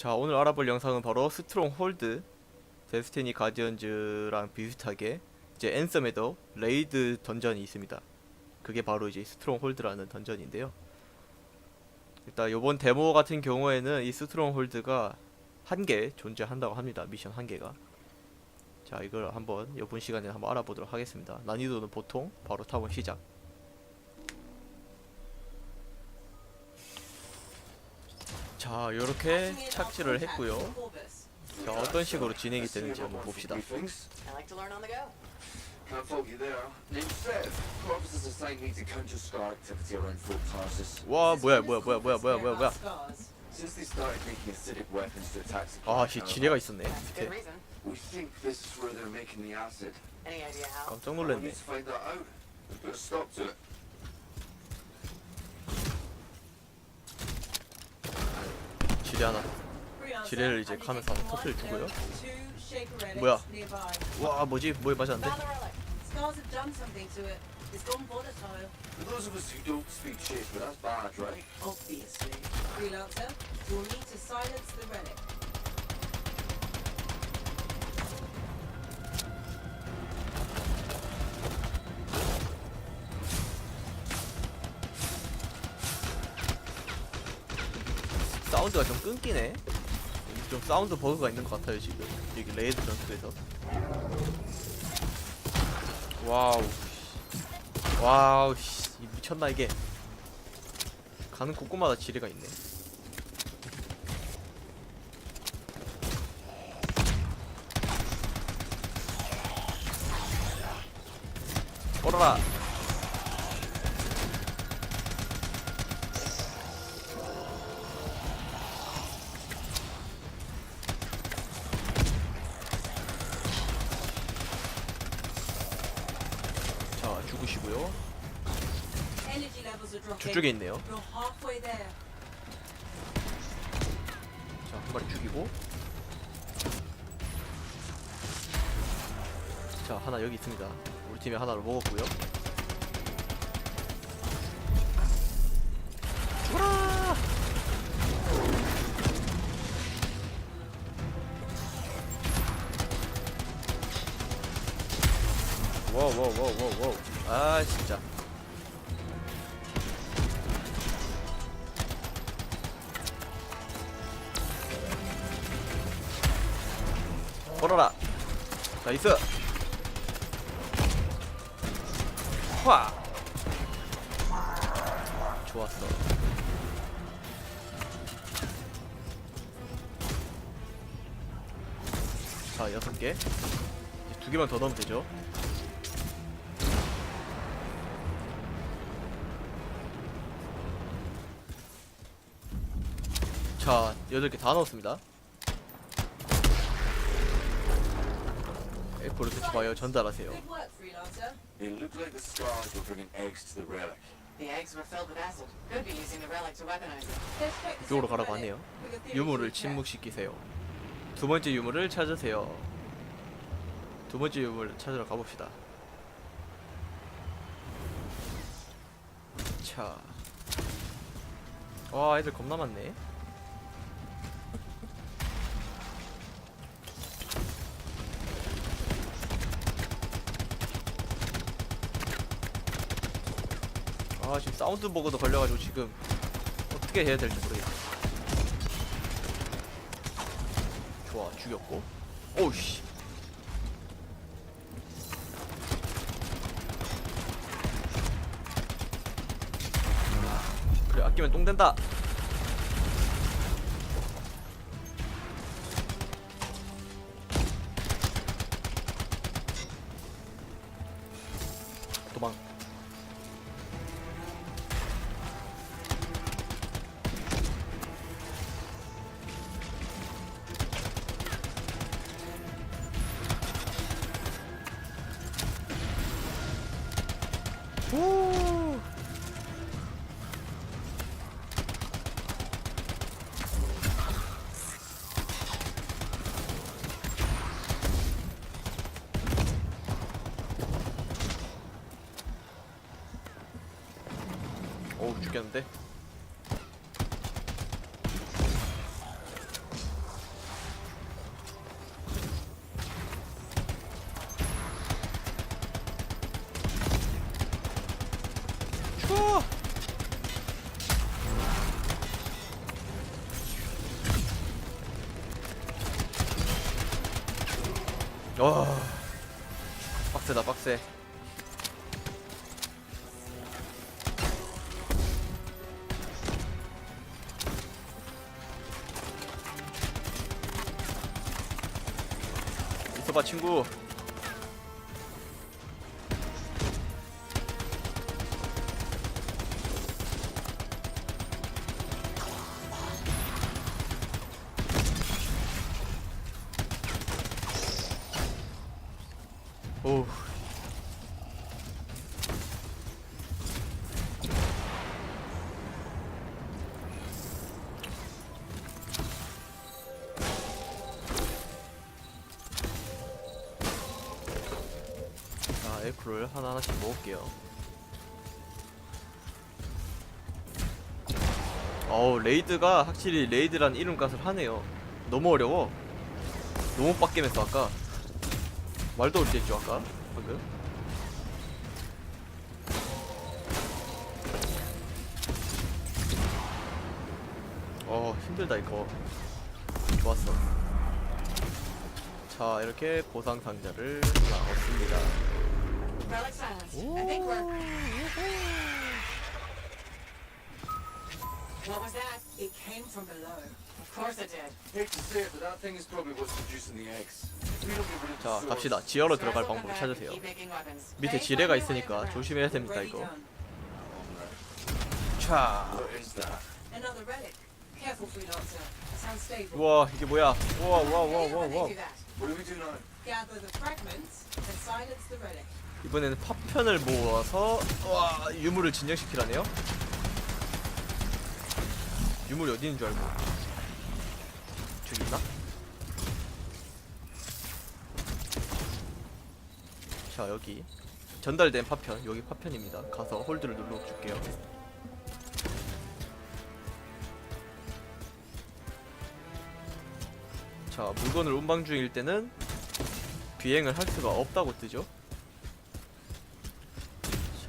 자 오늘 알아볼 영상은 바로 스트롱 홀드 데스티니 가디언즈랑 비슷하게 이제 앤섬에도 레이드 던전이 있습니다. 그게 바로 이제 스트롱 홀드라는 던전인데요. 일단 요번 데모 같은 경우에는 이 스트롱 홀드가 한 개 존재한다고 합니다. 미션 한 개가. 자 이걸 한번 요번 시간에 한번 알아보도록 하겠습니다. 난이도는 보통 바로 타본 시작 자 요렇게 착지를 했고요 자 어떤 식으로 진행이 되는지 한번 봅시다 Things? I like to learn on the go. Can't fault you there. Instead, officers assigned me to counter scar activity around Fort Tarsus. 와 뭐야 뭐야 뭐야 뭐야 뭐야 뭐야 뭐야 Since they started making acidic weapons to attack 아씨 지뢰가 있었네 That's a good 밑에 reason. we think this is where they're making the acid. Any idea how? 깜짝 We 놀랐네 need to find that out. Put a stop to it. 지뢰 하나. 지뢰를 이제 카면서 한번 터트려 두고요. 뭐야? 와 뭐지? 뭐에 맞았는데 사운드가 좀 끊기네. 좀 사운드 버그가 있는 것 같아요 지금. 여기 레이드 전투에서. 와우. 와우 씨. 이 미쳤나 이게. 가는 곳곳마다 지뢰가 있네. 걸어라 저쪽에 있네요. 자, 한 마리 죽이고. 자, 하나 여기 있습니다. 우리 팀에 하나를 먹었고요. 죽어라! 와우, 와우, 와우, 와우, 와우. 아, 진짜. 걸어라. 나이스. 화. 좋았어. 자, 여섯 개. 두 개만 더 넣으면 되죠. 자, 여덟 개 다 넣었습니다. 에코를 좋아요 전달하세요. It looked like the scars were bringing eggs to the relic. The eggs were filled with acid. Could be using the relic to weaponize it. 이쪽으로 가라고 하네요. 유물을. 침묵시키세요. 두 번째 유물을 찾으세요. 두 번째 유물 찾으러 가봅시다. 자, 와 애들 겁나 많네. 아 지금 사운드 버그도 걸려가지고 지금 어떻게 해야 될지 모르겠어. 좋아 죽였고. 오우씨. 그래 아끼면 똥 된다 되는데? 와 빡세다 빡세. 있어봐 친구. 오 자, 에크를 하나하나씩 먹을게요. 어우, 레이드가 확실히 레이드란 이름값을 하네요. 너무 어려워. 너무 빡겜했어, 아까. 말도 올때 했죠, 아까. 방금. 어, 힘들다, 이거. 좋았어. 자, 이렇게 보상 상자를 하나 얻습니다. We're. What was that? It came from below. Of course it did. Hate to say it, but that thing is probably what's producing the eggs. If we don't get rid of the 자, source, 갑시다. 지하로 들어갈 방법을 찾으세요. 밑에 지뢰가 있으니까. 조심해야 됩니다, 이거. 차. What is that? Another relic. Careful, freelancer. Sounds stable. 우와, 이게 뭐야? 우와, 우와, 우와, 우와, 우와. What do we do now? Gather the fragments and silence the relic. 이번에는 파편을 모아서 와 유물을 진정시키라네요. 유물이 어디 있는 줄 알고 저기 있나? 자 여기 전달된 파편 여기 파편입니다. 가서 홀드를 눌러 줄게요. 자 물건을 운방 중일 때는 비행을 할 수가 없다고 뜨죠.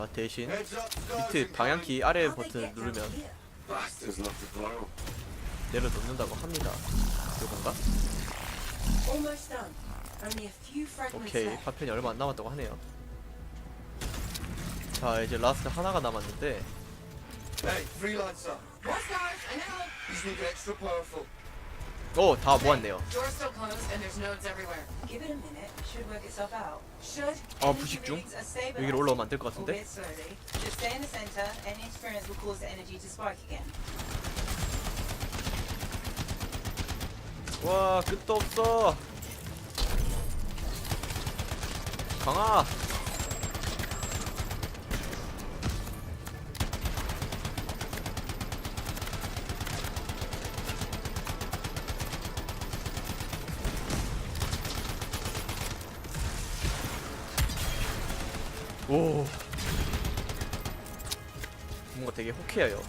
자 대신 밑에. 방향키 아래 버튼 누르면. 내려놓는다고 합니다. fragments 오케이. 파편이 얼마 안 남았다고 하네요. 자 이제 라스트 하나가 남았는데 Hey, freelancer. More stars. I know. These need extra powerful. 오 다 모았네요. Door's still closed and there's nodes everywhere. Give it a minute. Should work itself out. Should. 어, Energy 부식 중. 여기로 올라오면 안 될 것 같은데? Albeit slowly. Just stay in the center. Any interference will cause the energy to spike again. 와 끝도 없어. 강아. 오. 뭔가 되게 호쾌해요.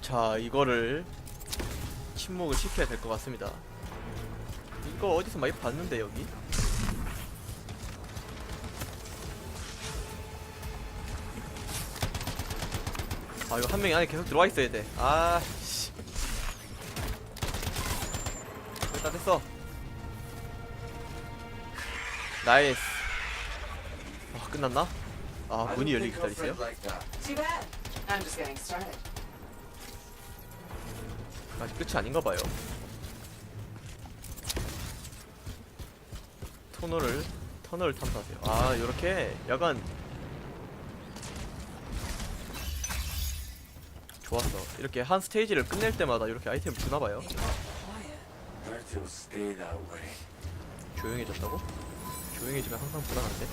자, 이거를 침묵을 시켜야 될 것 같습니다. 이거 어디서 많이 봤는데 여기? 아, 이거 한 명이 안에 계속 들어와 있어야 돼. 아, 씨. 됐 다 됐어. 나이스. 아, 끝났나? 아, 문이 열리기 기다리세요. 아직 끝이 아닌가 봐요. 터널을 터널을 탐사하세요. 아 이렇게 약간 좋았어. 이렇게 한 스테이지를 끝낼 때마다 이렇게 아이템을 주나 봐요. 조용해졌다고? 조용해지면 항상 불안한데.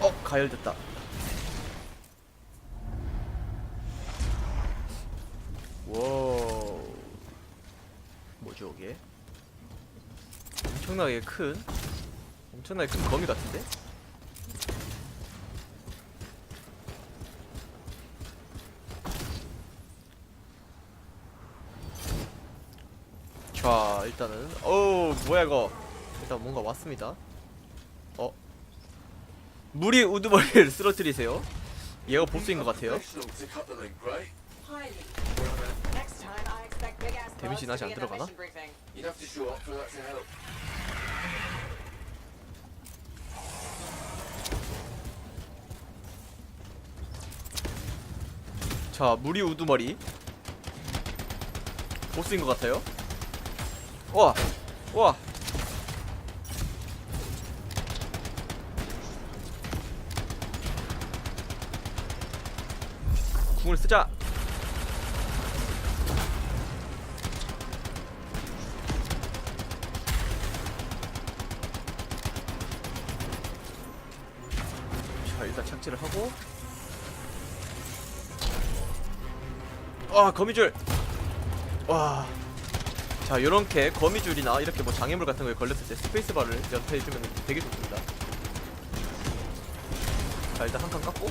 어 가열됐다. 와우. 뭐죠 이게? 엄청나게 큰 엄청나게 큰 거미 같은데? 자 일단은 어우 뭐야 이거 일단 뭔가 왔습니다 어 무리 우두머리를 쓰러뜨리세요. 얘가 보스인 것 같아요. 데미지 나지 안 들어가나? 자, 무리 우두머리. 보스인 것 같아요. 와, 와. 궁을 쓰자. 자, 일단 착지를 하고. 아 거미줄 와. 자 요렇게 거미줄이나 이렇게 뭐 장애물 같은 거에 걸렸을 때 스페이스바를 연타해 주면 되게 좋습니다 자 일단 한 칸 깎고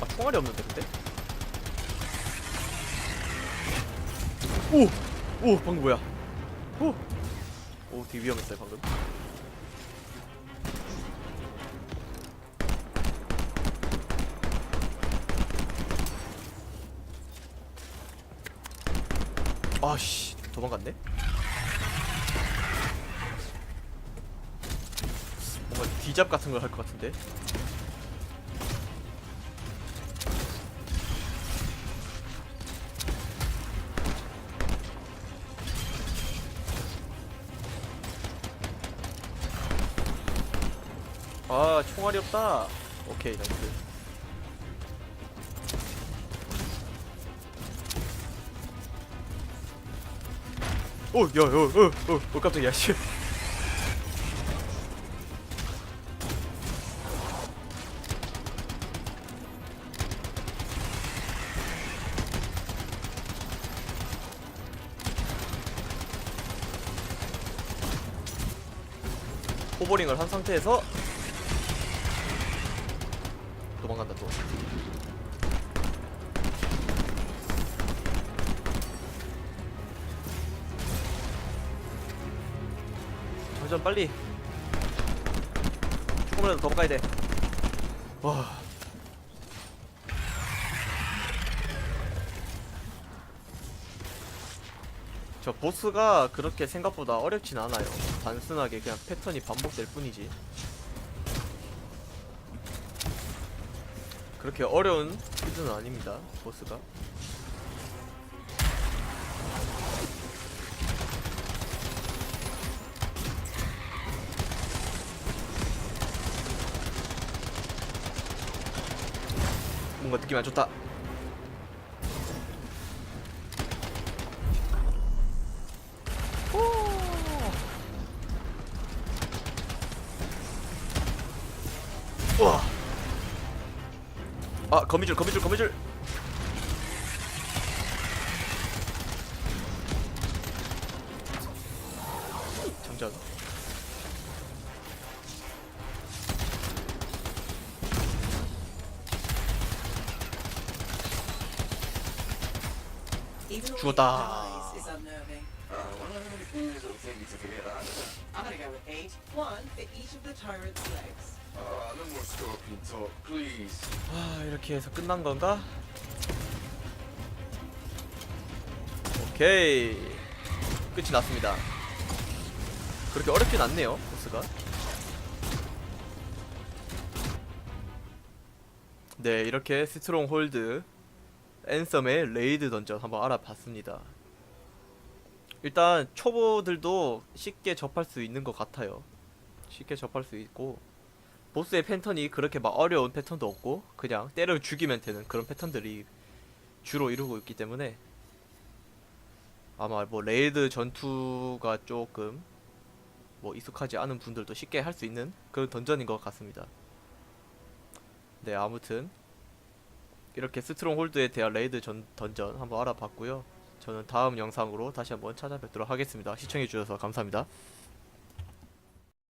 아 총알이 없는데 근데? 오! 오 방금 뭐야 오! 오 되게 위험했어요 방금 아씨 도망갔네? 뭔가 뒤잡 같은 걸 할 것 같은데? 아 총알이 없다. 오케이 나이스 오, 야, 야, 어, 어, 어, 깜짝이야, 씨. 호버링을 한 상태에서 도망간다 또. 점점 빨리 조금이라도 더 가야 돼. 와. 저 보스가 그렇게 생각보다 어렵진 않아요. 단순하게 그냥 패턴이 반복될 뿐이지. 그렇게 어려운 필드는 아닙니다. 보스가. 뭔가 느낌이 안 좋다. 우와. 아 거미줄 거미줄 거미줄. Even 죽었다. Uh. Uh. 아 이렇게 해서 끝난 건가? 오케이 끝이 났습니다. 그렇게 어렵진 않네요 보스가. 네 이렇게 스트롱 홀드 앤썸의 레이드 던전 한번 알아봤습니다. 일단 초보들도 쉽게 접할 수 있는 것 같아요. 쉽게 접할 수 있고 보스의 패턴이 그렇게 막 어려운 패턴도 없고 그냥 때려 죽이면 되는 그런 패턴들이 주로 이루고 있기 때문에 아마 뭐 레이드 전투가 조금 뭐 익숙하지 않은 분들도 쉽게 할 수 있는 그런 던전인 것 같습니다. 네 아무튼 이렇게 스트롱 홀드에 대한 레이드 전, 던전 한번 알아봤고요. 저는 다음 영상으로 다시 한번 찾아뵙도록 하겠습니다. 시청해주셔서 감사합니다.